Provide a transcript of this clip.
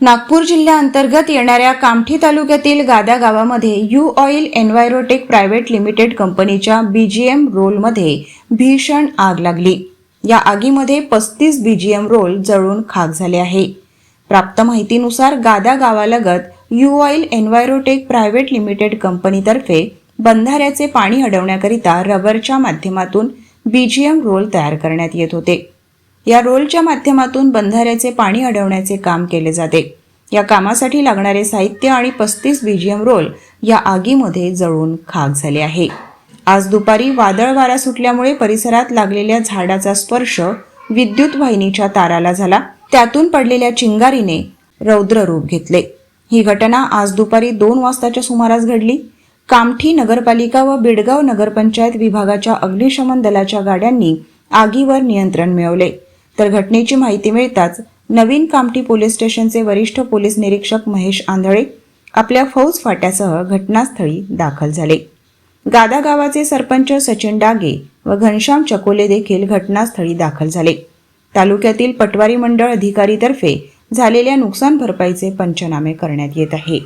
नागपूर जिल्ह्याअंतर्गत येणाऱ्या कामठी तालुक्यातील गादा गावामध्ये U oil Envirotech private limited कंपनीच्या बीजीएम रोलमध्ये भीषण आग लागली. या आगीमध्ये पस्तीस बीजीएम रोल जळून खाक झाले आहे. प्राप्त माहितीनुसार गादा गावालगत U oil Envirotech private limited कंपनीतर्फे बंधाऱ्याचे पाणी अडवण्याकरिता रबरच्या माध्यमातून बीजीएम रोल तयार करण्यात येत होते. या रोलच्या माध्यमातून बंधाऱ्याचे पाणी अडवण्याचे काम केले जाते. या कामासाठी लागणारे साहित्य आणि पस्तीस बीजीएम रोल या आगीमध्ये जळून खाक झाले आहे. आज दुपारी वादळ वारा सुटल्यामुळे परिसरात लागलेल्या झाडाचा स्पर्श विद्युत वाहिनीच्या ताराला झाला. त्यातून पडलेल्या चिंगारीने रौद्र रूप घेतले. ही घटना आज दुपारी दोन वाजताच्या सुमारास घडली. कामठी नगरपालिका व बिडगाव नगरपंचायत विभागाच्या अग्निशमन दलाच्या गाड्यांनी आगीवर नियंत्रण मिळवले. तर घटनेची माहिती मिळताच नवीन कामठी पोलीस स्टेशनचे वरिष्ठ पोलीस निरीक्षक महेश आंधळे आपल्या फौज फाट्यासह घटनास्थळी दाखल झाले. गादा गावाचे सरपंच सचिन डागे व घनश्याम चकोले देखील घटनास्थळी दाखल झाले. तालुक्यातील पटवारी मंडळ अधिकारीतर्फे झालेल्या नुकसान भरपाईचे पंचनामे करण्यात येत आहे.